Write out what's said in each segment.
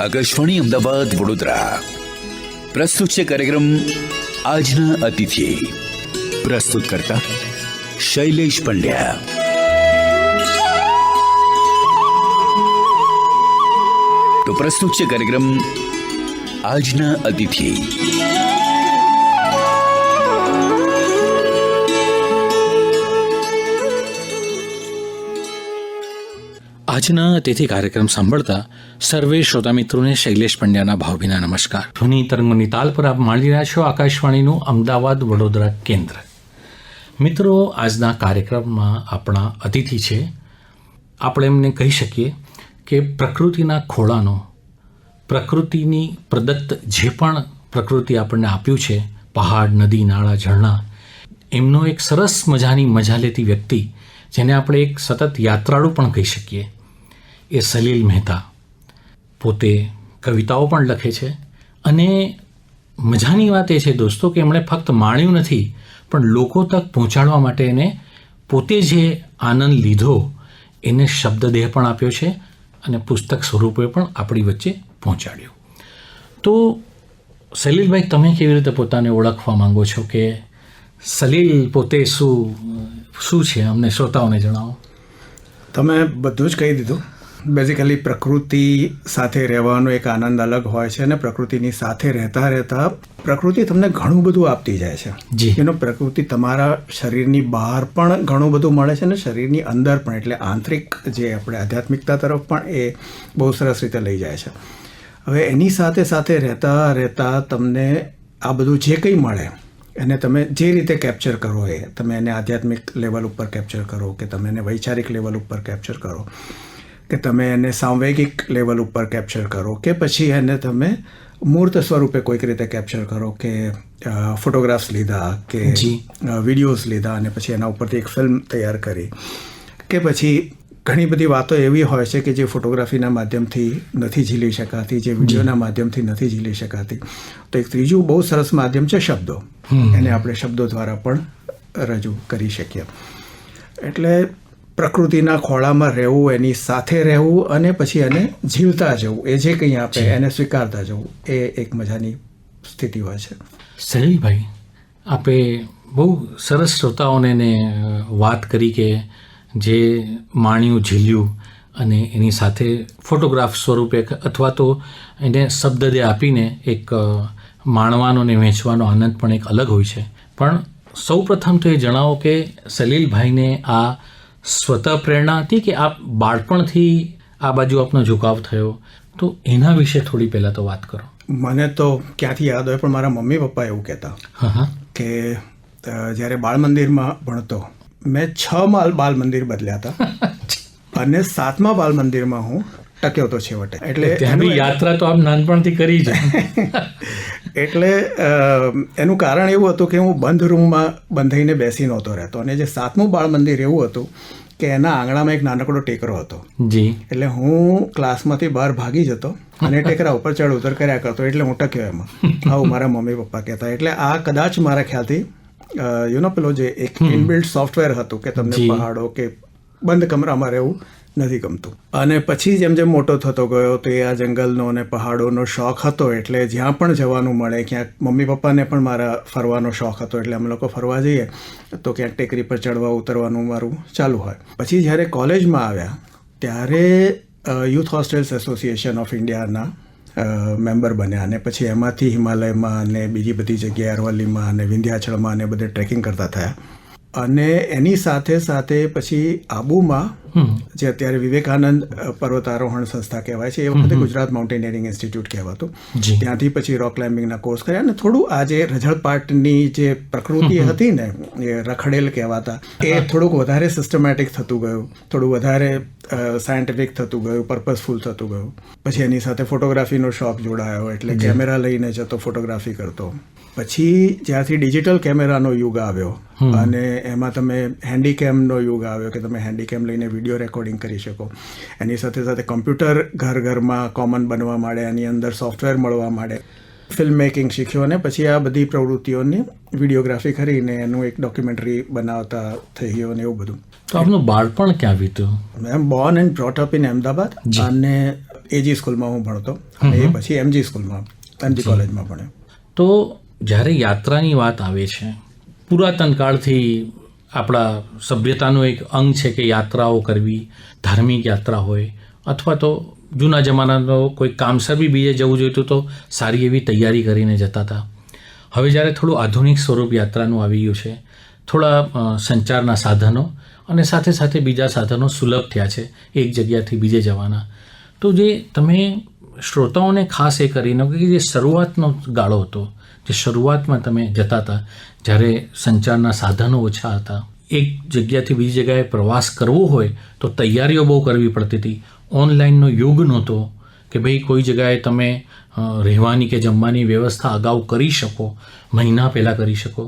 આકાશવાણી અમદાવાદ વડોદરા પ્રસ્તુત છે કાર્યક્રમ આજના અતિથિ પ્રસ્તુત કરતા શૈલેષ પંડ્યા તો પ્રસ્તુત છે કાર્યક્રમ આજના અતિથિ આજના તેથી કાર્યક્રમ સાંભળતા સર્વે શ્રોતા મિત્રોને શૈલેષ પંડ્યાના ભાવભીના નમસ્કાર. ધ્વનિ તરંગોની તાલ પર આપ માણી રહ્યા છો આકાશવાણીનું અમદાવાદ વડોદરા કેન્દ્ર. મિત્રો, આજના કાર્યક્રમમાં આપણા અતિથિ છે. આપણે એમને કહી શકીએ કે પ્રકૃતિના ખોળાનો, પ્રકૃતિની પ્રદત્ત જે પણ પ્રકૃતિ આપણને આપ્યું છે, પહાડ, નદી, નાળા, ઝરણા, એમનો એક સરસ મજાની મજા લેતી વ્યક્તિ, જેને આપણે એક સતત યાત્રાળુ પણ કહી શકીએ. એ સલીલ મહેતા. પોતે કવિતાઓ પણ લખે છે અને મજાની વાત એ છે દોસ્તો કે એમણે ફક્ત માણ્યું નથી, પણ લોકો તક પહોંચાડવા માટે એને પોતે જે આનંદ લીધો, એને શબ્દદેહ પણ આપ્યો છે અને પુસ્તક સ્વરૂપે પણ આપણી વચ્ચે પહોંચાડ્યો. તો સલીલભાઈ, તમે કેવી રીતે પોતાને ઓળખવા માંગો છો કે સલીલ પોતે શું શું છે? અમને શ્રોતાઓને જણાવો. તમે બધું જ કહી દીધું. બેઝિકલી પ્રકૃતિ સાથે રહેવાનો એક આનંદ અલગ હોય છે અને પ્રકૃતિની સાથે રહેતા રહેતા પ્રકૃતિ તમને ઘણું બધું આપતી જાય છે જી. એનો પ્રકૃતિ તમારા શરીરની બહાર પણ ઘણું બધું મળે છે અને શરીરની અંદર પણ એટલે આંતરિક જે આપણે આધ્યાત્મિકતા તરફ પણ એ બહુ સરસ રીતે લઈ જાય છે હવે એની સાથે સાથે રહેતા રહેતા તમને આ બધું જે કંઈ મળે એને તમે જે રીતે કેપ્ચર કરો એ તમે એને આધ્યાત્મિક લેવલ ઉપર કેપ્ચર કરો કે તમે એને વૈચારિક લેવલ ઉપર કેપ્ચર કરો કે તમે એને સાંવેગિક લેવલ ઉપર કેપ્ચર કરો કે પછી એને તમે મૂર્ત સ્વરૂપે કોઈક રીતે કેપ્ચર કરો કે ફોટોગ્રાફ્સ લીધા કે. વિડીયોઝ લીધા અને પછી એના ઉપરથી એક ફિલ્મ તૈયાર કરી. કે પછી ઘણી બધી વાતો એવી હોય છે કે જે ફોટોગ્રાફીના માધ્યમથી નથી ઝીલી શકાતી જે વિડીયોના માધ્યમથી નથી ઝીલી શકાતી. તો એક ત્રીજું બહુ સરસ માધ્યમ છે શબ્દો. એને આપણે શબ્દો દ્વારા પણ રજૂ કરી શકીએ. એટલે પ્રકૃતિના ખોળામાં રહેવું એની સાથે રહેવું અને પછી એને જીવતા જવું. એ જે કંઈ આપે એને સ્વીકારતા જવું. એ એક મજાની સ્થિતિ હોય છે. સલીલભાઈ આપે બહુ સરસ શ્રોતાઓને એને વાત કરી કે જે માણ્યું ઝીલ્યું અને એની સાથે ફોટોગ્રાફ સ્વરૂપે અથવા તો એને શબ્દદે આપીને એક માણવાનો ને વહેંચવાનો આનંદ પણ એક અલગ હોય છે. પણ સૌ પ્રથમ તો એ જણાવો કે સલીલભાઈને આ સ્વતઃ પ્રેરણા હતી કે આપ બાળપણથી આ બાજુ આપનો ઝુકાવ થયો? તો એના વિશે થોડી પહેલાં તો વાત કરો. મને તો ક્યાંથી યાદ હોય પણ મારા મમ્મી પપ્પા એવું કહેતા કે જ્યારે બાળ મંદિરમાં ભણતો મેં છ માલ બાલ મંદિર બદલ્યા હતા. અને સાતમા બાલ મંદિરમાં હું ટક્યો હતો છેવટે. એટલે ત્યાંની યાત્રા તો આપ નાનપણથી કરી છે એટલે એનું કારણ એવું હતું કે હું બંધ રૂમમાં બંધાઈને બેસી નહોતો રહેતો. અને જે સાતમું બાળ મંદિર એવું હતું કે એના આંગણામાં એક નાનકડો ટેકરો હતો. જી. એટલે હું ક્લાસમાંથી બહાર ભાગી જતો અને ટેકરા ઉપર ચડ ઉતર કર્યા કરતો. એટલે હું ટક્યો એમાં. આવું મારા મમ્મી પપ્પા કહેતા. એટલે આ કદાચ મારા ખ્યાલથી યુ નો પેલો જે એક ઇનબિલ્ટ સોફ્ટવેર હતું કે તમને પહાડો કે બંધ કમરામાં રહેવું નથી ગમતું. અને પછી જેમ જેમ મોટો થતો ગયો તો એ આ જંગલનો અને પહાડોનો શોખ હતો એટલે જ્યાં પણ જવાનું મળે, ક્યાંક મમ્મી પપ્પાને પણ મારા ફરવાનો શોખ હતો એટલે અમે લોકો ફરવા જઈએ, તો ક્યાંક ટેકરી પર ચડવા, ઉતરવાનું મારું ચાલુ હોય. પછી જ્યારે કોલેજમાં આવ્યા, ત્યારે યુથ હોસ્ટેલ્સ એસોસિએશન ઓફ ઇન્ડિયાના મેમ્બર બન્યા અને પછી એમાંથી હિમાલયમાં અને બીજી બધી જગ્યાએ અરવલ્લીમાં અને વિંધ્યાચળમાં અને બધે ટ્રેકિંગ કરતા થયા. અને એની સાથે સાથે પછી આબુમાં જે અત્યારે વિવેકાનંદ પર્વતારોહણ સંસ્થા કહેવાય છે એ વખતે ગુજરાત માઉન્ટેનિયરિંગ ઇન્સ્ટિટ્યૂટ કહેવાતું. ત્યાંથી પછી રોક ક્લાઇમ્બિંગના કોર્સ કર્યા અને થોડું આ જે રજળપાટની જે પ્રકૃતિ હતી ને એ રખડેલ કહેવાતા એ થોડુંક વધારે સિસ્ટમેટિક થતું ગયું થોડું વધારે સાયન્ટિફિક થતું ગયું પર્પઝફુલ થતું ગયું. પછી એની સાથે ફોટોગ્રાફીનો શોખ જોડાયો એટલે કેમેરા લઈને જતો ફોટોગ્રાફી કરતો. પછી જ્યાંથી ડિજિટલ કેમેરાનો યુગ આવ્યો અને એમાં તમે હેન્ડીકેમનો યુગ આવ્યો કે તમે હેન્ડીકેમ લઈને વીડિયો રેકોર્ડિંગ કરી શકો. એની સાથે સાથે કમ્પ્યુટર ઘર ઘરમાં કોમન બનવા માંડે એની અંદર સોફ્ટવેર મળવા માંડે. ફિલ્મ મેકિંગ શીખ્યો અને પછી આ બધી પ્રવૃત્તિઓની વિડીયોગ્રાફી કરીને એનું એક ડોક્યુમેન્ટરી બનાવતા થઈ ગયો અને એવું બધું. તો આપનું બાળપણ ક્યાં વીત્યું? Am born and brought up in Ahmedabad અને એજી સ્કૂલમાં હું ભણતો. અને એ પછી એમજી સ્કૂલમાં એમજી કોલેજમાં ભણ્યો. તો જ્યારે યાત્રાની વાત આવે છે પુરાતન કાળથી આપણા સભ્યતાનું એક અંગ છે કે યાત્રાઓ કરવી, ધાર્મિક યાત્રા હોય, અથવા તો જૂના જમાનાનો કોઈ કામસર બી બીજે જવું જોઈતું તો સારી એવી તૈયારી કરીને જતા હતા. હવે જ્યારે થોડું આધુનિક સ્વરૂપ યાત્રાનું આવી ગયું છે, થોડા સંચારના સાધનો અને સાથે સાથે બીજા સાધનો સુલભ થયા છે, એક જગ્યાથી બીજે જવાના. તો જે તમે શ્રોતાઓને ખાસ એ કરીને કે જે શરૂઆતનો ગાળો હતો જે શરૂઆતમાં તમે જતા હતા, જ્યારે સંચારના સાધનો ઓછા હતા, એક જગ્યાથી બીજી જગ્યાએ પ્રવાસ કરવો હોય તો તૈયારીઓ બહુ કરવી પડતી હતી. ઓનલાઈનનો યુગ નહોતો કે ભાઈ કોઈ જગ્યાએ તમે રહેવાની કે જમવાની વ્યવસ્થા અગાઉ કરી શકો, મહિના પહેલાં કરી શકો.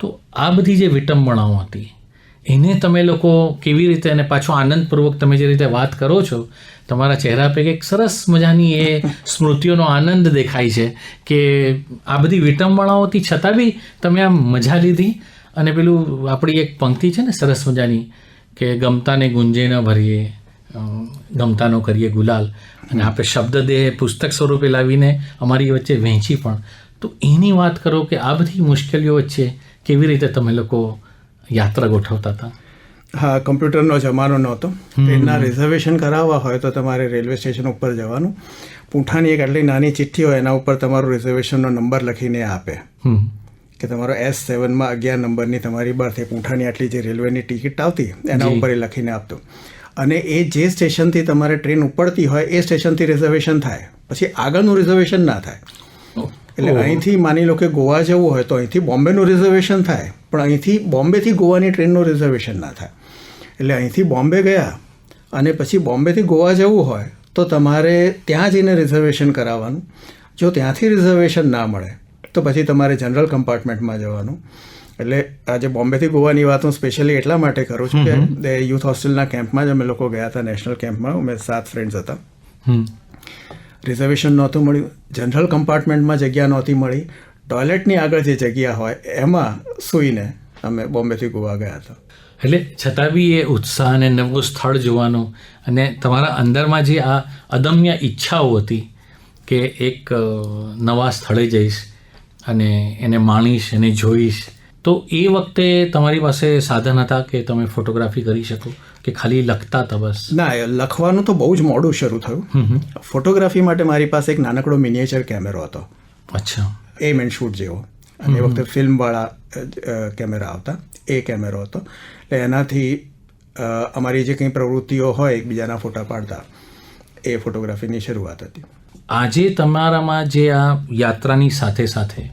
તો આ બધી જે વિટંબણાઓ હતી, એને તમે લોકો કેવી રીતે અને પાછો આનંદપૂર્વક તમે જે રીતે વાત કરો છો તમારા ચહેરા પર એક સરસ મજાની એ સ્મૃતિઓનો આનંદ દેખાય છે કે આ બધી વિટંબણાઓથી છતાં બી તમે આમ મજા લીધી અને પેલું આપણી એક પંક્તિ છે ને સરસ મજાની કે ગમતાને ગુંજે ન ભરીએ ગમતાનો કરીએ ગુલાલ. અને આપણે શબ્દ દેહ પુસ્તક સ્વરૂપે લાવીને અમારી વચ્ચે વહેંચી પણ. તો એની વાત કરો કે આ બધી મુશ્કેલીઓ વચ્ચે કેવી રીતે તમે લોકો યાત્રા ગોઠવતા હતા? હા કમ્પ્યુટરનો જમાનો નહોતો. ટ્રેનના રિઝર્વેશન કરાવવા હોય તો તમારે રેલવે સ્ટેશન ઉપર જવાનું. પૂંઠાની એક આટલી નાની ચિઠ્ઠી હોય એના ઉપર તમારો રિઝર્વેશનનો નંબર લખીને આપે. કે તમારો એસ સેવનમાં અગિયાર નંબરની તમારી બર્થ પૂંઠાની આટલી જે રેલવેની ટિકિટ આવતી એના ઉપર એ લખીને આપતો. અને એ જે સ્ટેશનથી તમારે ટ્રેન ઉપડતી હોય એ સ્ટેશનથી રિઝર્વેશન થાય. પછી આગળનું રિઝર્વેશન ના થાય. એટલે અહીંથી માની લો કે ગોવા જવું હોય તો અહીંથી બોમ્બેનું રિઝર્વેશન થાય પણ અહીંથી બોમ્બેથી ગોવાની ટ્રેનનું રિઝર્વેશન ના થાય. એટલે અહીંથી બોમ્બે ગયા અને પછી બોમ્બેથી ગોવા જવું હોય તો તમારે ત્યાં જઈને રિઝર્વેશન કરાવવાનું. જો ત્યાંથી રિઝર્વેશન ના મળે તો પછી તમારે જનરલ કમ્પાર્ટમેન્ટમાં જવાનું. એટલે આજે બોમ્બેથી ગોવાની વાત હું સ્પેશિયલી એટલા માટે કરું છું કે યુથ હોસ્ટેલના કેમ્પમાં જ અમે લોકો ગયા હતા નેશનલ કેમ્પમાં. અમે સાત ફ્રેન્ડ્સ હતા. રિઝર્વેશન નહોતું મળ્યું. જનરલ કમ્પાર્ટમેન્ટમાં જગ્યા નહોતી મળી. ટોયલેટની આગળ જે જગ્યા હોય, એમાં સૂઈને અમે બોમ્બેથી ગોવા ગયા હતા. એટલે છતાં બી એ ઉત્સાહ અને નવું સ્થળ જોવાનું અને તમારા અંદરમાં જે આ અદમ્ય ઈચ્છાઓ હતી કે એક નવા સ્થળે જઈશ અને એને માણીશ, એને જોઈશ, તો એ વખતે તમારી પાસે સાધન હતા કે તમે ફોટોગ્રાફી કરી શકો? કે ખાલી લખતા હતા બસ? ના લખવાનું તો બહુ જ મોડું શરૂ થયું. ફોટોગ્રાફી માટે મારી પાસે એક નાનકડો મિનિએચર કેમેરો હતો. અચ્છા. એમ એન્ડ શૂટ જેવો. અને એ વખતે ફિલ્મવાળા કેમેરા આવતા. એ કેમેરો હતો. એટલે એનાથી અમારી જે કંઈ પ્રવૃત્તિઓ હોય એકબીજાના ફોટા પાડતા એ ફોટોગ્રાફીની શરૂઆત હતી. આજે તમારામાં જે આ યાત્રાની સાથે સાથે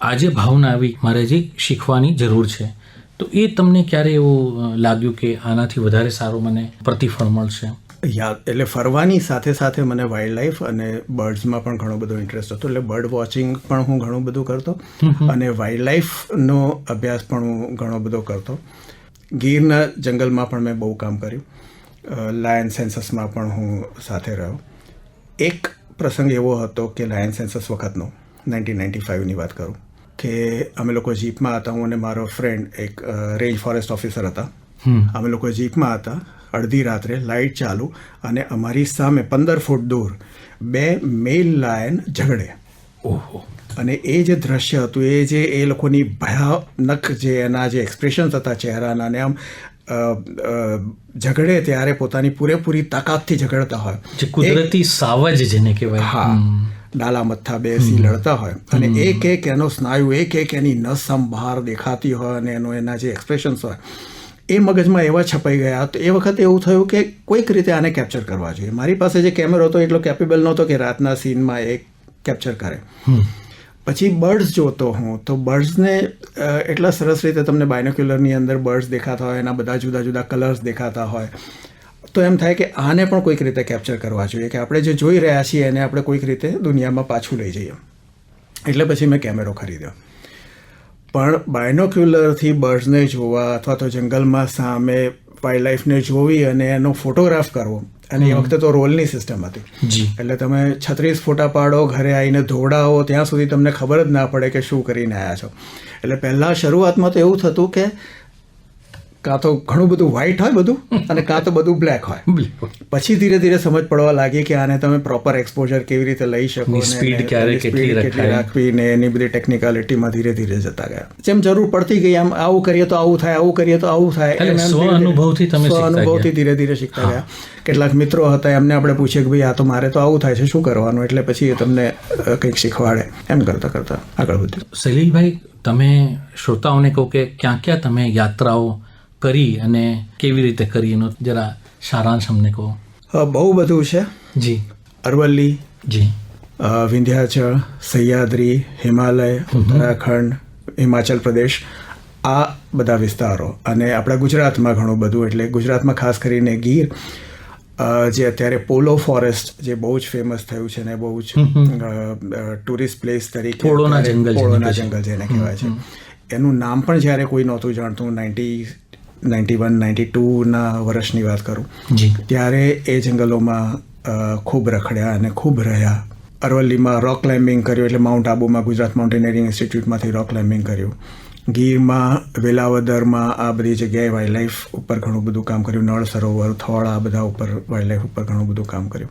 આજે ભાવના આવી મારે જે શીખવાની જરૂર છે તો એ તમને ક્યારે એવું લાગ્યું કે આનાથી વધારે સારું મને પ્રતિફળ મળશે? યાદ એટલે ફરવાની સાથે સાથે મને વાઇલ્ડ લાઈફ અને બર્ડ્સમાં પણ ઘણો બધો ઇન્ટરેસ્ટ હતો. એટલે બર્ડ વોચિંગ પણ હું ઘણું બધું કરતો અને વાઇલ્ડ લાઈફનો અભ્યાસ પણ હું ઘણો બધો કરતો. ગીરના જંગલમાં પણ મેં બહુ કામ કર્યું. લાયન સેન્સસમાં પણ હું સાથે રહ્યો. એક પ્રસંગ એવો હતો કે લાયન સેન્સસ વખતનો નાઇન્ટીન નાઇન્ટી ફાઇવની વાત કરું. કે અમે લોકો જીપમાં હતા હું અને મારો ફ્રેન્ડ એક રેન્જ ફોરેસ્ટ ઓફિસર હતા. અમે લોકો જીપમાં હતા અડધી રાત્રે લાઇટ ચાલુ અને અમારી સામે પંદર ફૂટ દૂર બે મેલ લાયન ઝઘડે. ઓહો. અને એ જે દ્રશ્ય હતું એ જે એ લોકોની ભયાનક જે એના જે એક્સપ્રેશન્સ હતા ચહેરાના ને આમ ઝઘડે ત્યારે પોતાની પૂરેપૂરી તાકાતથી ઝઘડતા હોય. જે કુદરતી સાવજ જેને કહેવાય. હા. ડાલા મથ્થા બેસી લડતા હોય. અને એક એક એનો સ્નાયુ એક એક એની નસ આમ બહાર દેખાતી હોય અને એનો એના જે એક્સપ્રેશન્સ હોય એ મગજમાં એવા છપાઈ ગયા. તો એ વખતે એવું થયું કે કોઈક રીતે આને કેપ્ચર કરવા જોઈએ. મારી પાસે જે કેમેરો હતો એટલો કેપેબલ નહોતો કે રાતના સીનમાં એ કેપ્ચર કરે. પછી બર્ડ્સ જોતો હું તો બર્ડ્સને એટલા સરસ રીતે તમને બાયનોક્યુલરની અંદર બર્ડ્સ દેખાતા હોય એના બધા જુદા જુદા કલર્સ દેખાતા હોય. તો એમ થાય કે આને પણ કોઈક રીતે કેપ્ચર કરવા જોઈએ કે આપણે જે જોઈ રહ્યા છીએ એને આપણે કોઈક રીતે દુનિયામાં પાછું લઈ જઈએ. એટલે પછી મેં કેમેરો ખરીદ્યો. પણ બાયનોક્યુલરથી બર્ડ્સને જોવા અથવા તો જંગલમાં સામે વાઇલ્ડ લાઈફને જોવી અને એનો ફોટોગ્રાફ કરવો અને એ વખતે તો રોલની સિસ્ટમ હતી. એટલે તમે છત્રીસ ફોટા પાડો ઘરે આવીને ધોડાવો ત્યાં સુધી તમને ખબર જ ના પડે કે શું કરીને આવ્યા છો. એટલે પહેલાં શરૂઆતમાં તો એવું થતું કે કાં તો ઘણું બધું વ્હાઇટ હોય બધું અને કાં તો બધું બ્લેક હોય. પછી ધીરે ધીરે સમજ પડવા લાગી કે આને તમે પ્રોપર એક્સપોઝર કેવી રીતે લઈ શકો ક્યારે કેટલી રાખવી ને એની બધી ટેકનિકાલિટીમાં ધીરે ધીરે જતા ગયા. જેમ જરૂર પડતી ગઈ આમ આવું કરીએ તો આવું થાય આવું કરીએ તો આવું થાય સ્વ અનુભવથી તમે સ્વ અનુભવથી ધીરે ધીરે શીખતા ગયા. કેટલાક મિત્રો હતા એમને આપણે પૂછીએ કે ભાઈ આ તો મારે તો આવું થાય છે શું કરવાનું? એટલે પછી એ તમને કંઈક શીખવાડે એમ કરતા કરતા આગળ વધ્યું. સલીલભાઈ તમે શ્રોતાઓને કહો કે ક્યાં ક્યાં તમે યાત્રાઓ કરી અને કેવી રીતે કરી એનો જરા સારાંશ અમને કહો. બહુ બધું છે. જી. અરવલ્લી જી. વિંધ્યાચળ સહ્યાદ્રી હિમાલય ઉત્તરાખંડ હિમાચલ પ્રદેશ આ બધા વિસ્તારો અને આપણા ગુજરાતમાં ઘણું બધું એટલે ગુજરાતમાં ખાસ કરીને ગીર જે અત્યારે પોલો ફોરેસ્ટ જે બહુ જ ફેમસ થયું છે ને બહુ જ ટુરિસ્ટ પ્લેસ તરીકે પોળોના જંગલ પોળોના જંગલ જેને કહેવાય છે. એનું નામ પણ જ્યારે કોઈ નહોતું જાણતું નાઇન્ટી નાઇન્ટી વન નાઇન્ટી ટુના વર્ષની વાત કરું. જી. ત્યારે એ જંગલોમાં ખૂબ રખડ્યા અને ખૂબ રહ્યા. અરવલ્લીમાં રોક ક્લાઇમ્બિંગ કર્યું એટલે માઉન્ટ આબુમાં ગુજરાત માઉન્ટેનિયરિંગ ઇન્સ્ટિટ્યૂટમાંથી રોક ક્લાઇમ્બિંગ કર્યું. ગીરમાં વેલાવદરમાં આ બધી જગ્યાએ વાઇલ્ડ લાઈફ ઉપર ઘણું બધું કામ કર્યું. નળ સરોવર થોળ આ બધા ઉપર વાઇલ્ડ લાઈફ ઉપર ઘણું બધું કામ કર્યું.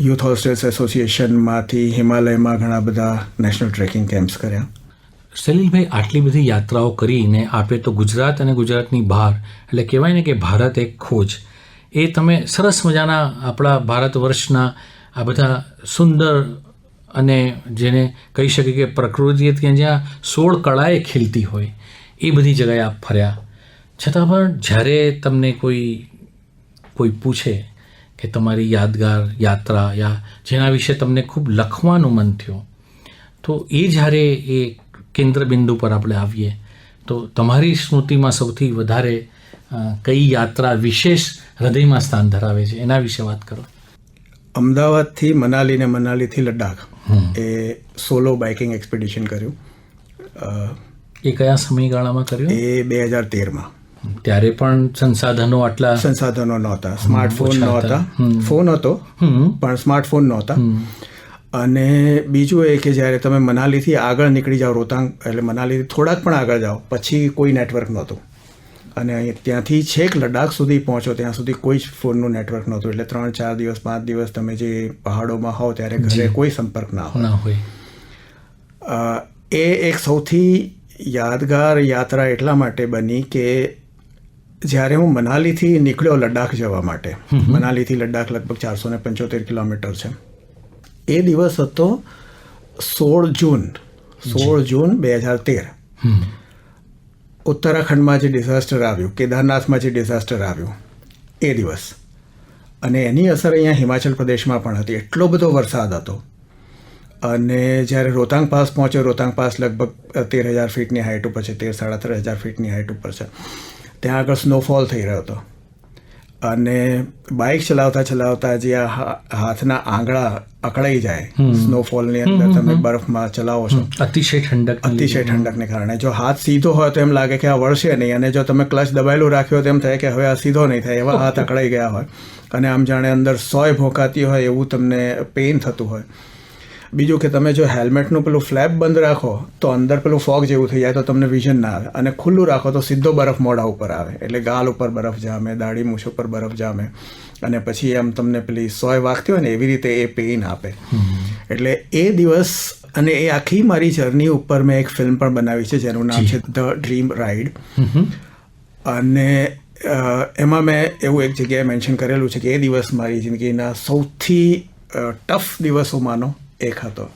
યુથ હોસ્ટેલ્સ એસોસિએશનમાંથી હિમાલયમાં ઘણા બધા નેશનલ ટ્રેકિંગ કેમ્પ્સ કર્યા. સલીલભાઈ, આટલી બધી યાત્રાઓ કરીને આપે તો ગુજરાત અને ગુજરાતની બહાર, એટલે કહેવાય ને કે ભારત એક ખોજ. એ તમે સરસ મજાના આપણા ભારત વર્ષના આ બધા સુંદર અને જેને કહી શકીએ કે પ્રકૃતિ ત્યાં જ્યાં સોળ કળાએ ખીલતી હોય, એ બધી જગ્યાએ આપ ફર્યા. છતાં પણ જ્યારે તમને કોઈ કોઈ પૂછે કે તમારી યાદગાર યાત્રા યા જેના વિશે તમને ખૂબ લખવાનું મન થયું, તો એ જ્યારે એ કેન્દ્ર બિંદુ પર આપણે આવીએ. તો તમારી સ્મૃતિમાં સૌથી વધારે કઈ યાત્રા વિશેષ હૃદયમાં સ્થાન ધરાવે છે? એના વિશે વાત કરો. અમદાવાદથી મનાલી ને મનાલીથી લદ્દાખ. એ સોલો બાઇકિંગ એક્સપિડિશન કર્યું. એ કયા સમયગાળામાં કર્યું? એ બે હજાર તેરમાં. ત્યારે પણ સંસાધનો આટલા સંસાધનો નહોતા. સ્માર્ટફોન નહોતા. હતા. ફોન હતો પણ સ્માર્ટફોન નહોતા. અને બીજું એ કે જ્યારે તમે મનાલીથી આગળ નીકળી જાઓ રોહતાંગ એટલે મનાલીથી થોડાક પણ આગળ જાઓ પછી કોઈ નેટવર્ક નહોતું. અને અહીં ત્યાંથી છેક લડાખ સુધી પહોંચો ત્યાં સુધી કોઈ જ ફોનનું નેટવર્ક નહોતું. એટલે ત્રણ ચાર દિવસ પાંચ દિવસ તમે જે પહાડોમાં હોવ ત્યારે ઘરે કોઈ સંપર્ક ના હોય. ના હોય. એ એક સૌથી યાદગાર યાત્રા એટલા માટે બની કે જ્યારે હું મનાલીથી નીકળ્યો લડાખ જવા માટે મનાલીથી લડાખ લગભગ ચારસો ને પંચોતેર કિલોમીટર છે. એ દિવસ હતો સોળ જૂન સોળ જૂન બે હજાર તેર. ઉત્તરાખંડમાં જે ડિઝાસ્ટર આવ્યું કેદારનાથમાં જે ડિઝાસ્ટર આવ્યું એ દિવસ. અને એની અસર અહીંયા હિમાચલ પ્રદેશમાં પણ હતી. એટલો બધો વરસાદ હતો. અને જ્યારે રોતાંગ પાસ પહોંચ્યો રોતાંગ પાસ લગભગ તેર હજાર ફીટની હાઇટ ઉપર છે તેર સાડા તેર હજાર ફીટની હાઇટ ઉપર છે. ત્યાં આગળ સ્નોફોલ થઈ રહ્યો હતો. અને બાઇક ચલાવતા ચલાવતા જે આ હાથના આંગળા અકળાઈ જાય સ્નોફોલની અંદર તમે બરફમાં ચલાવો છો. અતિશય ઠંડક અતિશય ઠંડકને કારણે. જો હાથ સીધો હોય તો એમ લાગે કે આ વળશે નહીં અને જો તમે ક્લચ દબાયેલું રાખ્યો તો એમ થાય કે હવે આ સીધો નહીં થાય એવા હાથ અકળાઈ ગયા હોય. અને આમ જાણે અંદર સોય ભોંકાતી હોય એવું તમને પેઇન થતું હોય. બીજું કે તમે જો હેલ્મેટનું પેલું ફ્લેપ બંધ રાખો તો અંદર પેલું ફોગ જેવું થઈ જાય તો તમને વિઝન ના આવે. અને ખુલ્લું રાખો તો સીધો બરફ મોઢા ઉપર આવે. એટલે ગાલ ઉપર બરફ જામે દાઢી મૂછ ઉપર બરફ જામે. અને પછી એમ તમને પેલી સોય વાગતી હોય ને એવી રીતે એ પેઇન આપે. એટલે એ દિવસ અને એ આખી મારી જર્ની ઉપર મેં એક ફિલ્મ પણ બનાવી છે જેનું નામ છે ધ ડ્રીમ રાઈડ અને એમાં મેં એવું એક જગ્યાએ મેન્શન કરેલું છે કે એ દિવસ મારી જિંદગીના સૌથી ટફ દિવસોમાંનો એક હતો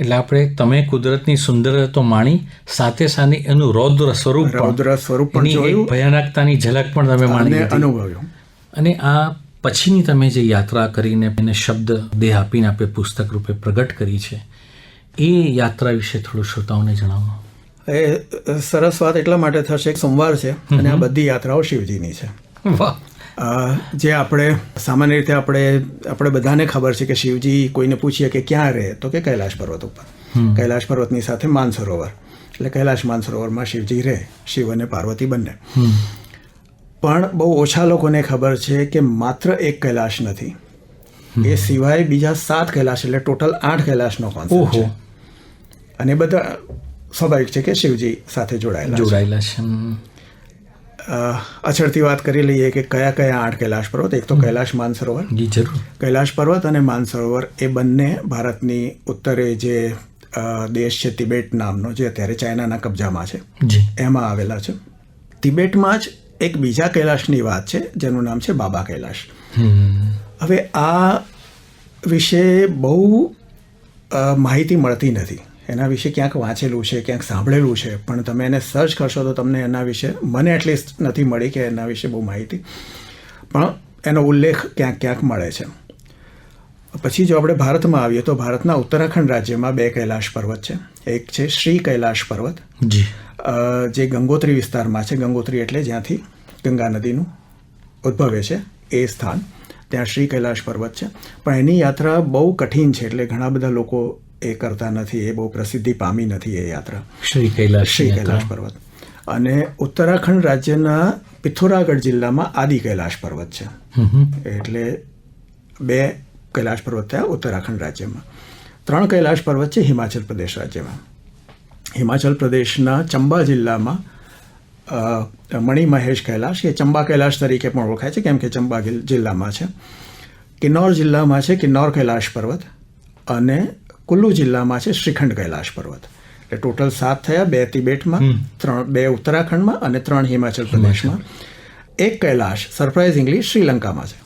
એટલે આપણે તમે કુદરતની સુંદરતા તો માણી સાથે સાથે એનું રૌદ્ર સ્વરૂપ રૌદ્ર સ્વરૂપ પણ જોયું. ભયાનકતાની ઝલક પણ તમે માણી અનુભવ્યું. અને આ પછીની તમે જે યાત્રા કરીને એને શબ્દ દેહ આપીને આપણે પુસ્તક રૂપે પ્રગટ કરી છે એ યાત્રા વિશે થોડું શ્રોતાઓને જણાવો. એ સરસ વાત એટલા માટે થશે એક સોમવાર છે અને આ બધી યાત્રાઓ શિવજીની છે. વાહ. જે આપણે સામાન્ય રીતે આપણે આપણે બધાને ખબર છે કે શિવજી કોઈને પૂછીએ કે ક્યાં રહે તો કે કૈલાશ પર્વત ઉપર. કૈલાશ પર્વતની સાથે માનસરોવર. એટલે કૈલાશ માનસરોવરમાં શિવજી રહે શિવ અને પાર્વતી બંને. પણ બહુ ઓછા લોકોને ખબર છે કે માત્ર એક કૈલાશ નથી. એ સિવાય બીજા સાત કૈલાશ એટલે ટોટલ આઠ કૈલાશનો કોન્સેપ્ટ છે. અને બધા સ્વાભાવિક છે કે શિવજી સાથે જોડાયેલા જોડાયેલા છે હમ. વાત કરી લઈએ કે કયા કયા આઠ કૈલાશ પર્વત એક તો કૈલાશ માનસરોવર. જી જરૂર. કૈલાશ પર્વત અને માનસરોવર એ બંને ભારતની ઉત્તરે જે દેશ છે તિબેટ નામનો જે અત્યારે ચાઇનાના કબજામાં છે. એમાં આવેલા છે. તિબેટમાં જ એક બીજા કૈલાશની વાત છે જેનું નામ છે બાબા કૈલાશ. હવે આ વિશે બહુ માહિતી મળતી નથી. એના વિશે ક્યાંક વાંચેલું છે ક્યાંક સાંભળેલું છે પણ તમે એને સર્ચ કરશો તો તમને એના વિશે મને એટલીસ્ટ નથી મળી કે એના વિશે બહુ માહિતી. પણ એનો ઉલ્લેખ ક્યાંક ક્યાંક મળે છે. પછી જો આપણે ભારતમાં આવીએ તો ભારતના ઉત્તરાખંડ રાજ્યમાં બે કૈલાશ પર્વત છે. એક છે શ્રી કૈલાશ પર્વત. જી. જે ગંગોત્રી વિસ્તારમાં છે. ગંગોત્રી એટલે જ્યાંથી ગંગા નદીનું ઉદ્ભવે છે એ સ્થાન. ત્યાં શ્રી કૈલાશ પર્વત છે. પણ એની યાત્રા બહુ કઠિન છે એટલે ઘણા બધા લોકો એ કરતા નથી એ બહુ પ્રસિદ્ધિ પામી નથી એ યાત્રા. શ્રી કૈલાશ શ્રી કૈલાશ પર્વત. અને ઉત્તરાખંડ રાજ્યના પિથોરાગઢ જિલ્લામાં આદિ કૈલાશ પર્વત છે. એટલે બે કૈલાશ પર્વત થયા ઉત્તરાખંડ રાજ્યમાં. ત્રણ કૈલાશ પર્વત છે હિમાચલ પ્રદેશ રાજ્યમાં. હિમાચલ પ્રદેશના ચંબા જિલ્લામાં મણિ મહેશ કૈલાશ એ ચંબા કૈલાશ તરીકે પણ ઓળખાય છે કેમ કે ચંબા જિલ્લામાં છે. કિન્નોર જિલ્લામાં છે કિન્નોર કૈલાશ પર્વત અને કુલ્લુ જિલ્લામાં છે શ્રીખંડ કૈલાશ પર્વત. એટલે ટોટલ સાત થયા બે તિબેટમાં ત્રણ બે ઉત્તરાખંડમાં અને ત્રણ હિમાચલ પ્રદેશમાં. એક કૈલાશ સરપ્રાઇઝિંગલી શ્રીલંકામાં છે.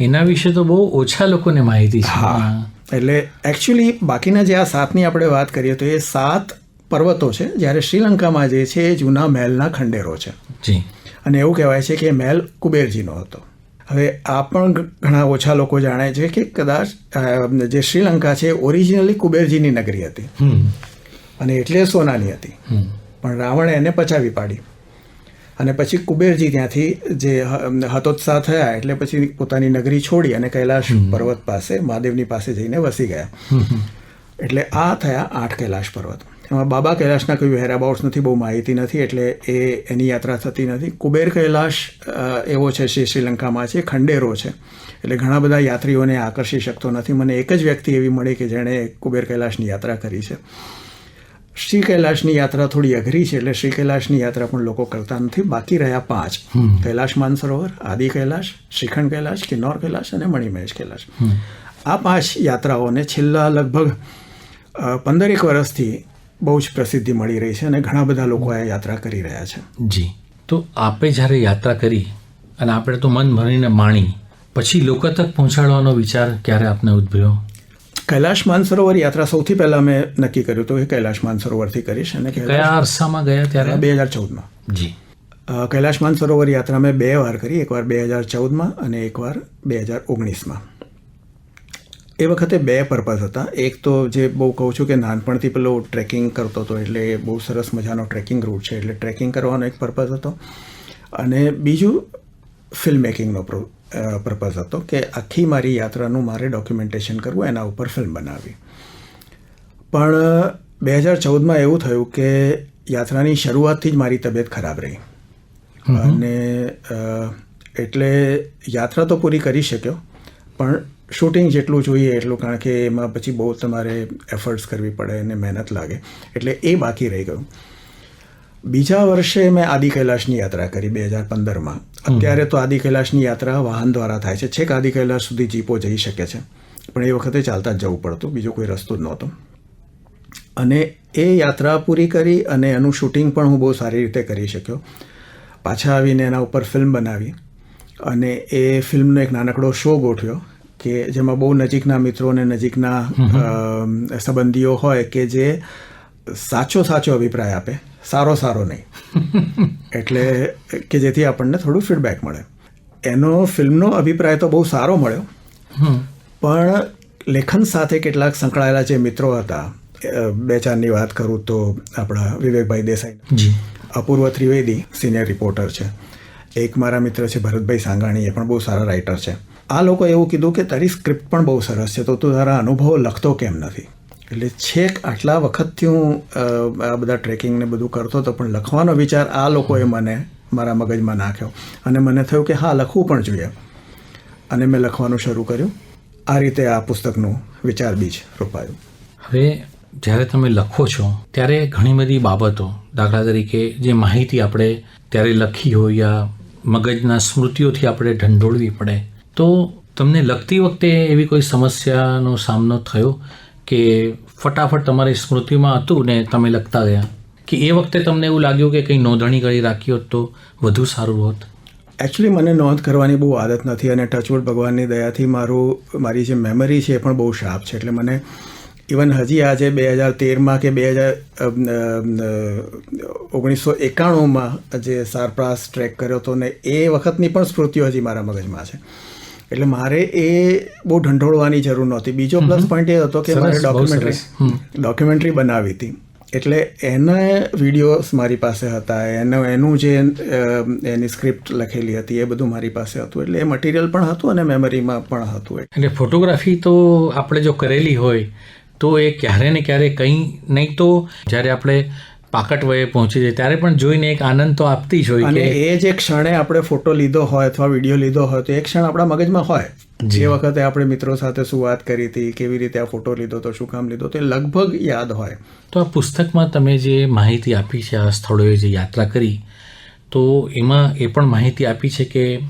એના વિશે તો બહુ ઓછા લોકોને માહિતી છે. હા. એટલે એકચ્યુઅલી બાકીના જે આ સાતની આપણે વાત કરીએ તો એ સાત પર્વતો છે જ્યારે શ્રીલંકામાં જે છે એ જૂના મહેલના ખંડેરો છે. જી. અને એવું કહેવાય છે કે મહેલ કુબેરજીનો હતો. હવે આ પણ ઘણા ઓછા લોકો જાણે છે કે કદાચ જે શ્રીલંકા છે ઓરિજિનલી કુબેરજીની નગરી હતી. અને એટલે સોનાની હતી. પણ રાવણે એને પચાવી પાડી. અને પછી કુબેરજી ત્યાંથી જે હતોત્સાહ થયા એટલે પછી પોતાની નગરી છોડી અને કૈલાશ પર્વત પાસે મહાદેવની પાસે જઈને વસી ગયા. એટલે આ થયા આઠ કૈલાશ પર્વત. એમાં બાબા કૈલાશના કોઈ વહેરાબાઉટ્સ નથી બહુ માહિતી નથી એટલે એ એની યાત્રા થતી નથી. કુબેર કૈલાશ એવો છે શ્રી શ્રીલંકામાં છે ખંડેરો છે. એટલે ઘણા બધા યાત્રીઓને આકર્ષી શકતો નથી. મને એક જ વ્યક્તિ એવી મળી કે જેણે કુબેર કૈલાશની યાત્રા કરી છે. શ્રી કૈલાશની યાત્રા થોડી અઘરી છે એટલે શ્રી કૈલાશની યાત્રા પણ લોકો કરતા નથી. બાકી રહ્યા પાંચ. કૈલાશ માનસરોવર આદિ કૈલાશ શ્રીખંડ કૈલાશ કિન્નોર કૈલાશ અને મણિમહેશ કૈલાશ. આ પાંચ યાત્રાઓને છેલ્લા લગભગ પંદરેક વર્ષથી બહુ જ પ્રસિદ્ધિ મળી રહી છે અને ઘણા બધા લોકો આ યાત્રા કરી રહ્યા છે. જી. તો આપે જ્યારે યાત્રા કરી અને આપણે તો મન ભરીને માણી પછી લોકો તક પહોંચાડવાનો વિચાર ક્યારે આપને ઉદ્ભવ્યો? કૈલાશ માનસરોવર યાત્રા સૌથી પહેલાં મેં નક્કી કર્યું હતું કે કૈલાશ માનસરોવરથી કરીશ અને કયા અરસામાં ગયા ત્યારે? બે હજાર ચૌદમાં. જી. કૈલાશ માનસરોવર યાત્રા મેં બે વાર કરી એકવાર બે હજાર ચૌદમાં અને એકવાર બે હજાર ઓગણીસમાં. એ વખતે બે પર્પઝ હતા. એક તો જે બહુ કહું છું કે નાનપણથી પેલો ટ્રેકિંગ કરતો હતો એટલે બહુ સરસ મજાનો ટ્રેકિંગ રૂટ છે. એટલે ટ્રેકિંગ કરવાનો એક પર્પઝ હતો. અને બીજું ફિલ્મ મેકિંગનો પર્પઝ હતો કે આખી મારી યાત્રાનું મારે ડોક્યુમેન્ટેશન કરવું એના ઉપર ફિલ્મ બનાવી પણ બે હજાર ચૌદમાં એવું થયું કે યાત્રાની શરૂઆતથી જ મારી તબિયત ખરાબ રહી. અને એટલે યાત્રા તો પૂરી કરી શક્યો. પણ શૂટિંગ જેટલું જોઈએ એટલું કારણ કે એમાં પછી બહુ તમારે એફર્ટ્સ કરવી પડે અને મહેનત લાગે. એટલે એ બાકી રહી ગયું. બીજા વર્ષે મેં આદિ કૈલાશની યાત્રા કરી બે હજાર પંદરમાં. અત્યારે તો આદિ કૈલાશની યાત્રા વાહન દ્વારા થાય છે. છેક આદિ કૈલાશ સુધી જીપો જઈ શકે છે. પણ એ વખતે ચાલતા જ જવું પડતું. બીજો કોઈ રસ્તો જ નહોતો. અને એ યાત્રા પૂરી કરી અને એનું શૂટિંગ પણ હું બહુ સારી રીતે કરી શક્યો. પાછા આવીને એના ઉપર ફિલ્મ બનાવી. અને એ ફિલ્મનો એક નાનકડો શો ગોઠવ્યો કે જેમાં બહુ નજીકના મિત્રો અને નજીકના સંબંધીઓ હોય કે જે સાચો સાચો અભિપ્રાય આપે સારો સારો નહીં. એટલે કે જેથી આપણને થોડું ફીડબેક મળે. એનો ફિલ્મનો અભિપ્રાય તો બહુ સારો મળ્યો. પણ લેખન સાથે કેટલાક સંકળાયેલા જે મિત્રો હતા બે ચારની વાત કરું તો આપણા વિવેકભાઈ દેસાઈ. અપૂર્વ ત્રિવેદી સિનિયર રિપોર્ટર છે. એક મારા મિત્ર છે, ભરતભાઈ સાંગાણી, એ પણ બહુ સારા રાઇટર છે. આ લોકો એવું કીધું કે તારી સ્ક્રિપ્ટ પણ બહુ સરસ છે, તો તું તારા અનુભવો લખતો કેમ નથી? એટલે છેક આટલા વખતથી હું આ બધા ટ્રેકિંગને બધું કરતો હતો, પણ લખવાનો વિચાર આ લોકોએ મને, મારા મગજમાં નાખ્યો. અને મને થયું કે હા, લખવું પણ જોઈએ. અને મેં લખવાનું શરૂ કર્યું. આ રીતે આ પુસ્તકનું વિચાર બીજ રોપાયું. હવે જ્યારે તમે લખો છો, ત્યારે ઘણી બધી બાબતો દાખલા તરીકે જે માહિતી આપણે ત્યારે લખી હોય યા મગજના સ્મૃતિઓથી આપણે ઢંઢોળવી પડે. તો તમને લખતી વખતે એવી કોઈ સમસ્યાનો સામનો થયો કે ફટાફટ તમારી સ્મૃતિમાં હતું ને તમે લખતા ગયા? કે એ વખતે તમને એવું લાગ્યું કે કંઈ નોંધણી કરી રાખી હોત તો વધુ સારું હોત? એકચ્યુઅલી મને નોંધ કરવાની બહુ આદત નથી અને ટચવુડ ભગવાનની દયાથી મારું, મારી જે મેમરી છે એ પણ બહુ શાર્પ છે. એટલે મને ઇવન હજી આજે બે હજાર તેરમાં કે બે હજાર ઓગણીસો એકાણુંમાં જે સારપ્રાસ ટ્રેક કર્યો હતો ને એ વખતની પણ સ્મૃતિઓ હજી મારા મગજમાં છે. એટલે મારે એ બહુ ઢંઢોળવાની જરૂર નહોતી. બીજો પ્લસ પોઈન્ટ એ હતો કે મારે ડોક્યુમેન્ટરી ડોક્યુમેન્ટરી બનાવી હતી. એટલે એના વિડીયોઝ મારી પાસે હતા એનો એનું જે એની સ્ક્રિપ્ટ લખેલી હતી એ બધું મારી પાસે હતું. એટલે એ મટીરિયલ પણ હતું અને મેમરીમાં પણ હતું. એટલે ફોટોગ્રાફી તો આપણે જો કરેલી હોય તો એ ક્યારે ને ક્યારે કંઈ નહીં તો જ્યારે આપણે પાકટ વયે પહોંચી જાય ત્યારે પણ જોઈને એક આનંદ તો આપતી જ હોય અને કે એ જે ક્ષણે આપણે ફોટો લીધો હોય અથવા વીડિયો લીધો હોય તો એ ક્ષણ આપણા મગજમાં હોય. જે. વખતે આપણે મિત્રો સાથે શું વાત કરી હતી કેવી રીતે આ ફોટો લીધો તો શું કામ લીધો તો એ લગભગ યાદ હોય. તો આ પુસ્તકમાં તમે જે માહિતી આપી છે આ સ્થળોએ જે યાત્રા કરી તો એમાં એ પણ માહિતી આપી છે કે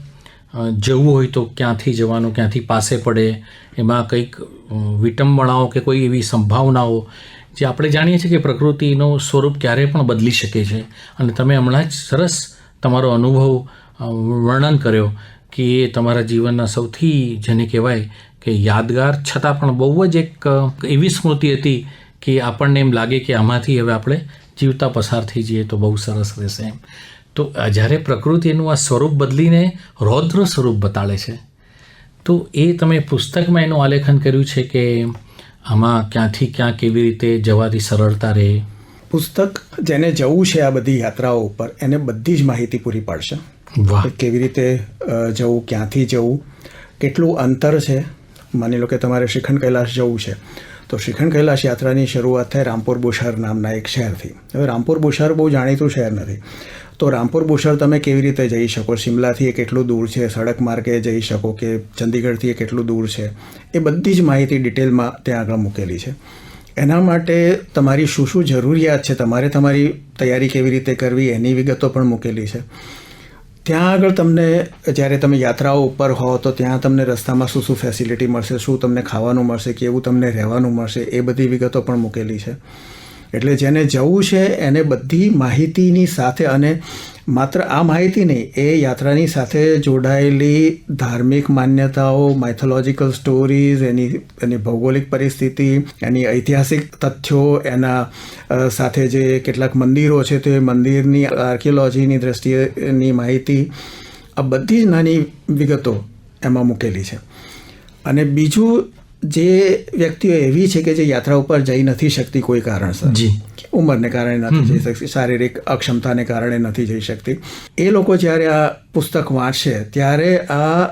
જવું હોય તો ક્યાંથી જવાનું ક્યાંથી પાસે પડે એમાં કંઈક વિટંબણાઓ કે કોઈ એવી સંભાવનાઓ જે આપણે જાણીએ છીએ કે પ્રકૃતિનું સ્વરૂપ ક્યારેય પણ બદલી શકે છે. અને તમે હમણાં જ સરસ તમારો અનુભવ વર્ણન કર્યો કે એ તમારા જીવનના સૌથી, જેને કહેવાય કે યાદગાર છતાં પણ બહુ જ એક એવી સ્મૃતિ હતી કે આપણને એમ લાગે કે આમાંથી હવે આપણે જીવતા પસાર થઈ જઈએ તો બહુ સરસ રહેશે એમ. તો જ્યારે પ્રકૃતિનું આ સ્વરૂપ બદલીને રૌદ્ર સ્વરૂપ બતાડે છે તો એ તમે પુસ્તકમાં એનું આલેખન કર્યું છે કે આમાં ક્યાંથી ક્યાં કેવી રીતે જવાથી સરળતા રહે? પુસ્તક જેને જવું છે આ બધી યાત્રાઓ ઉપર એને બધી જ માહિતી પૂરી પાડશે. કેવી રીતે જવું ક્યાંથી જવું કેટલું અંતર છે. માની લો કે તમારે શ્રીખંડ કૈલાશ જવું છે. તો શ્રીખંડ કૈલાશ યાત્રાની શરૂઆત થાય રામપુર બુશહર નામના એક શહેરથી. હવે રામપુર બુશહર બહુ જાણીતું શહેર નથી. તો રામપુર બુશહર તમે કેવી રીતે જઈ શકો? શિમલાથી એ કેટલું દૂર છે? સડક માર્ગે જઈ શકો કે ચંદીગઢથી એ કેટલું દૂર છે? એ બધી જ માહિતી ડિટેલમાં ત્યાં આગળ મૂકેલી છે. એના માટે તમારી શું શું જરૂરિયાત છે? તમારે તમારી તૈયારી કેવી રીતે કરવી? એની વિગતો પણ મૂકેલી છે. ત્યાં આગળ તમને જ્યારે તમે યાત્રાઓ ઉપર હો, તો ત્યાં તમને રસ્તામાં શું શું ફેસિલિટી મળશે? શું તમને ખાવાનું મળશે? કેવું તમને રહેવાનું મળશે? એ બધી વિગતો પણ મૂકેલી છે. એટલે જેને જવું છે એને બધી માહિતીની સાથે અને માત્ર આ માહિતી નહીં, એ યાત્રાની સાથે જોડાયેલી ધાર્મિક માન્યતાઓ માઇથોલોજીકલ સ્ટોરીઝ એની એની ભૌગોલિક પરિસ્થિતિ, એની ઐતિહાસિક તથ્યો, એના સાથે જે કેટલાક મંદિરો છે તે મંદિરની આર્કિયોલોજીની દ્રષ્ટિએની માહિતી, આ બધી જ નાની વિગતો એમાં મૂકેલી છે. અને બીજું જે વ્યક્તિઓ એવી છે કે જે યાત્રા ઉપર જઈ નથી શકતી કોઈ કારણસર. જી. ઉંમરને કારણે નથી જઈ શકતી શારીરિક અક્ષમતાને કારણે નથી જઈ શકતી. એ લોકો જ્યારે આ પુસ્તક વાંચશે ત્યારે આ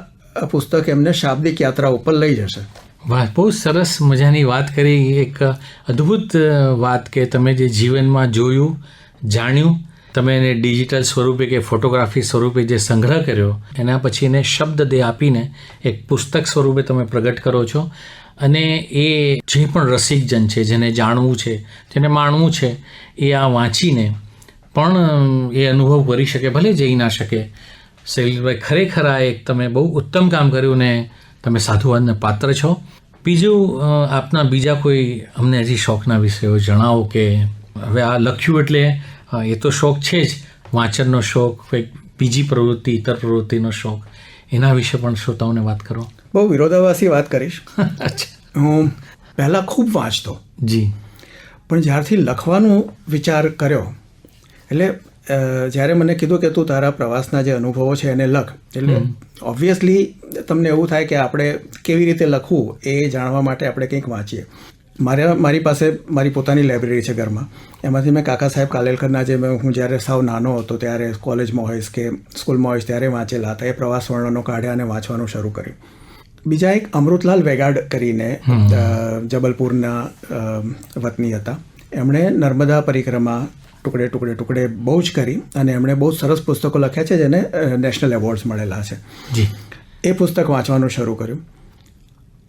પુસ્તક એમને શાબ્દિક યાત્રા ઉપર લઈ જશે. વાહ બહુ સરસ મજાની વાત કરી. એક અદ્ભુત વાત કે તમે જે જીવનમાં જોયું જાણ્યું તમે એને ડિજિટલ સ્વરૂપે કે ફોટોગ્રાફી સ્વરૂપે જે સંગ્રહ કર્યો, એના પછી એને શબ્દ દે આપીને એક પુસ્તક સ્વરૂપે તમે પ્રગટ કરો છો. અને એ જે પણ રસિકજન છે, જેને જાણવું છે, જેને માણવું છે, એ આ વાંચીને પણ, એ અનુભવ કરી શકે, ભલે જઈ ના શકે. શૈલીભાઈ ખરેખર આ એક તમે બહુ ઉત્તમ કામ કર્યું ને તમે સાધુવાદને પાત્ર છો. બીજું આપના બીજા કોઈ અમને હજી શોખના વિષયો જણાવો કે, હવે આ લખ્યું એટલે એ તો શોખ છે જ. વાંચનનો શોખ કંઈક બીજી પ્રવૃત્તિ ઇતર પ્રવૃત્તિનો શોખ. એના વિશે પણ શ્રોતાઓને વાત કરો. બહુ વિરોધાભાસી વાત કરીશ. અચ્છા. હું પહેલાં ખૂબ વાંચતો. જી. પણ જ્યારથી લખવાનું વિચાર કર્યો એટલે જ્યારે મને કીધું કે તું તારા પ્રવાસના જે અનુભવો છે એને લખ એટલે ઓબ્વિયસલી તમને એવું થાય કે આપણે કેવી રીતે લખવું એ જાણવા માટે આપણે કંઈક વાંચીએ. મારે મારી પાસે મારી પોતાની લાઇબ્રેરી છે ઘરમાં. એમાંથી મેં કાકા સાહેબ કાલેલકરના જે મેં હું જ્યારે સાવ નાનો હતો ત્યારે કોલેજમાં હોઈશ કે સ્કૂલમાં હોઈશ ત્યારે વાંચેલા હતા. એ પ્રવાસ વર્ણનો કાઢ્યા અને વાંચવાનું શરૂ કર્યું. બીજા એક અમૃતલાલ વેગાડ કરીને જબલપુરના વતની હતા. એમણે નર્મદા પરિક્રમા ટુકડે ટુકડે ટુકડે બહુ જ કરી અને એમણે બહુ સરસ પુસ્તકો લખ્યા છે જેને નેશનલ એવોર્ડ્સ મળેલા છે. એ પુસ્તક વાંચવાનું શરૂ કર્યું.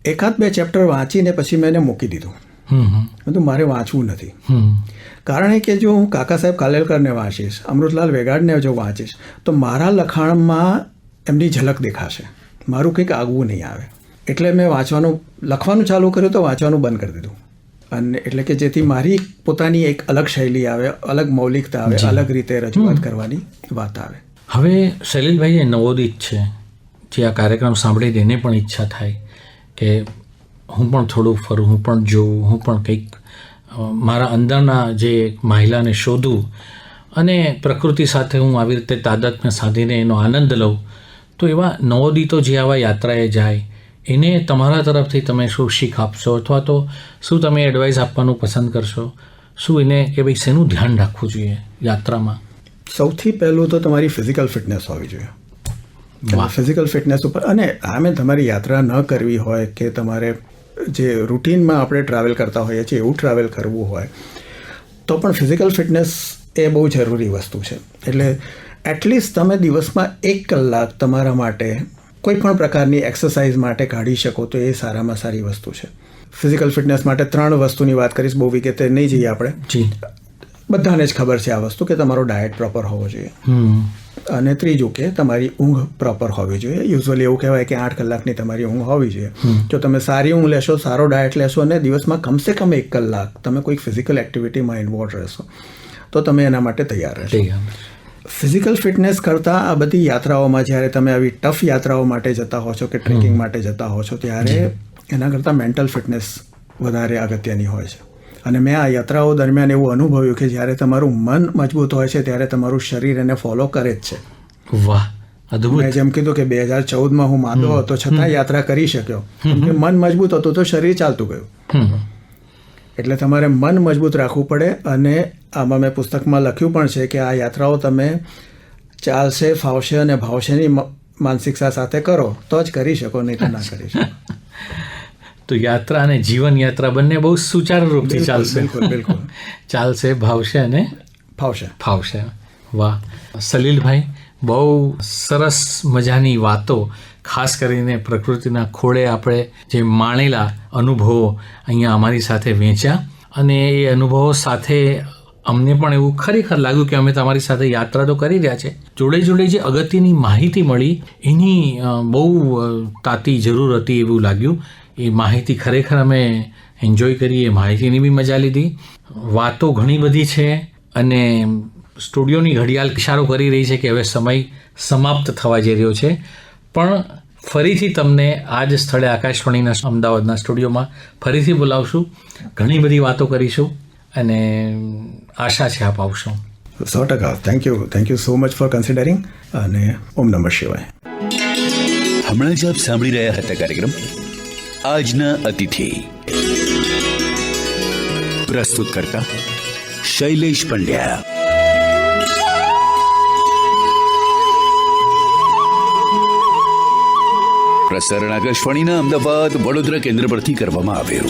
એકાદ બે ચેપ્ટર વાંચીને પછી મેં એને મૂકી દીધું. બધું મારે વાંચવું નથી. હમ. કારણ કે જો હું કાકા સાહેબ કાલેલકરને વાંચીશ અમૃતલાલ વેગાડને જો વાંચીશ તો મારા લખાણમાં એમની ઝલક દેખાશે. મારું કંઈક આગવું નહીં આવે. એટલે મેં વાંચવાનું લખવાનું ચાલુ કર્યું તો વાંચવાનું બંધ કરી દીધું. અને એટલે કે જેથી મારી પોતાની એક અલગ શૈલી આવે અલગ મૌલિકતા આવે અલગ રીતે રજૂઆત કરવાની વાત આવે. હવે સલીલભાઈ એ નવોદિત છે જે આ કાર્યક્રમ સાંભળીને એને પણ ઈચ્છા થાય. કે હું પણ થોડું ફરું, હું પણ જોઉં, હું પણ કંઈક મારા અંદરના જે મહિલાને શોધું અને પ્રકૃતિ સાથે હું આવી રીતે તાદાત્મ્ય સાધીને એનો આનંદ લઉં, તો એવા નવોદિતો જે આવા યાત્રાએ જાય, એને તમારા તરફથી તમે શું શીખ આપશો અથવા તો શું તમે એડવાઇસ આપવાનું પસંદ કરશો શું એને કે ભાઈ શેનું ધ્યાન રાખવું જોઈએ યાત્રામાં સૌથી પહેલું તો તમારી ફિઝિકલ ફિટનેસ હોવી જોઈએ. ફિઝિકલ ફિટનેસ ઉપર. અને આમે તમારી યાત્રા ન કરવી હોય કે તમારે જે રૂટીનમાં આપણે ટ્રાવેલ કરતા હોઈએ છીએ એવું ટ્રાવેલ કરવું હોય તો પણ ફિઝિકલ ફિટનેસ એ બહુ જરૂરી વસ્તુ છે. એટલે એટલીસ્ટ તમે દિવસમાં એક કલાક તમારા માટે કોઈ પણ પ્રકારની એક્સરસાઇઝ માટે કાઢી શકો તો એ સારામાં સારી વસ્તુ છે. ફિઝિકલ ફિટનેસ માટે ત્રણ વસ્તુની વાત કરીશ બહુ વિગતે નહીં જઈએ આપણે. જી. બધાને જ ખબર છે આ વસ્તુ કે તમારો ડાયટ પ્રોપર હોવો જોઈએ. અને ત્રીજું કે તમારી ઊંઘ પ્રોપર હોવી જોઈએ. યુઝ્યુઅલી એવું કહેવાય કે આઠ કલાકની તમારી ઊંઘ હોવી જોઈએ. જો તમે સારી ઊંઘ લેશો સારો ડાયટ લેશો અને દિવસમાં કમસે કમ એક કલાક તમે કોઈક ફિઝિકલ એક્ટિવિટીમાં ઇન્વોલ્વ રહેશો તો તમે એના માટે તૈયાર રહેશો. ફિઝિકલ ફિટનેસ કરતાં આ બધી યાત્રાઓમાં જ્યારે તમે આવી ટફ યાત્રાઓ માટે જતા હો છો કે ટ્રેકિંગ માટે જતા હો છો ત્યારે એના કરતાં મેન્ટલ ફિટનેસ વધારે અગત્યની હોય છે. અને મેં આ યાત્રાઓ દરમિયાન એવું અનુભવ્યું કે જ્યારે તમારું મન મજબૂત હોય છે ત્યારે તમારું શરીર એને ફોલો કરે જ છે. વાહ અદ્ભુત. મેં જેમ કીધું કે બે હજાર ચૌદમાં હું માંદો હતો છતાં યાત્રા કરી શક્યો. મન મજબૂત હતું તો શરીર ચાલતું ગયું. એટલે તમારે મન મજબૂત રાખવું પડે અને આમાં મેં પુસ્તકમાં લખ્યું પણ છે કે આ યાત્રાઓ તમે ચાલશે ફાવશે અને ભાવશેની માનસિકતા સાથે કરો તો જ કરી શકો નહીં તો ના કરી શકો. તો યાત્રા અને જીવન યાત્રા બંને બહુ સુચારુ રૂપથી ચાલશે. બિલકુલ, બિલકુલ. ચાલશે ભાવશે અને ફાવશે ફાવશે વાહ. સલીલભાઈ બહુ સરસ મજાની વાતો ખાસ કરીને પ્રકૃતિના ખોળે આપણે જે માણેલા અનુભવો અહીંયા અમારી સાથે વેચ્યા અને એ અનુભવો સાથે અમને પણ એવું ખરેખર લાગ્યું કે અમે તમારી સાથે યાત્રા તો કરી રહ્યા છે. જોડે જોડે જે અગત્યની માહિતી મળી એની બહુ તાતી જરૂર હતી એવું લાગ્યું. એ માહિતી ખરેખર અમે એન્જોય કરી એ માહિતીની બી મજા લીધી. વાતો ઘણી બધી છે અને સ્ટુડિયોની ઘડિયાળ ઇશારો કરી રહી છે કે હવે સમય સમાપ્ત થવા જઈ રહ્યો છે. પણ ફરીથી તમને આ જ સ્થળે આકાશવાણીના અમદાવાદના સ્ટુડિયોમાં ફરીથી બોલાવશું. ઘણી બધી વાતો કરીશું અને આશા છે આપ આવશો. સો ટકા. Thank you thank you so much for considering અને ઓમ નમઃ શિવાય. હમણાં જ આપ સાંભળી રહ્યા હતા કાર્યક્રમ આજના અતિથિ. પ્રસ્તુત કરતા શૈલેષ પંડ્યા. પ્રસારણ આકાશવાણીના અમદાવાદ વડોદરા કેન્દ્ર પરથી કરવામાં આવ્યું.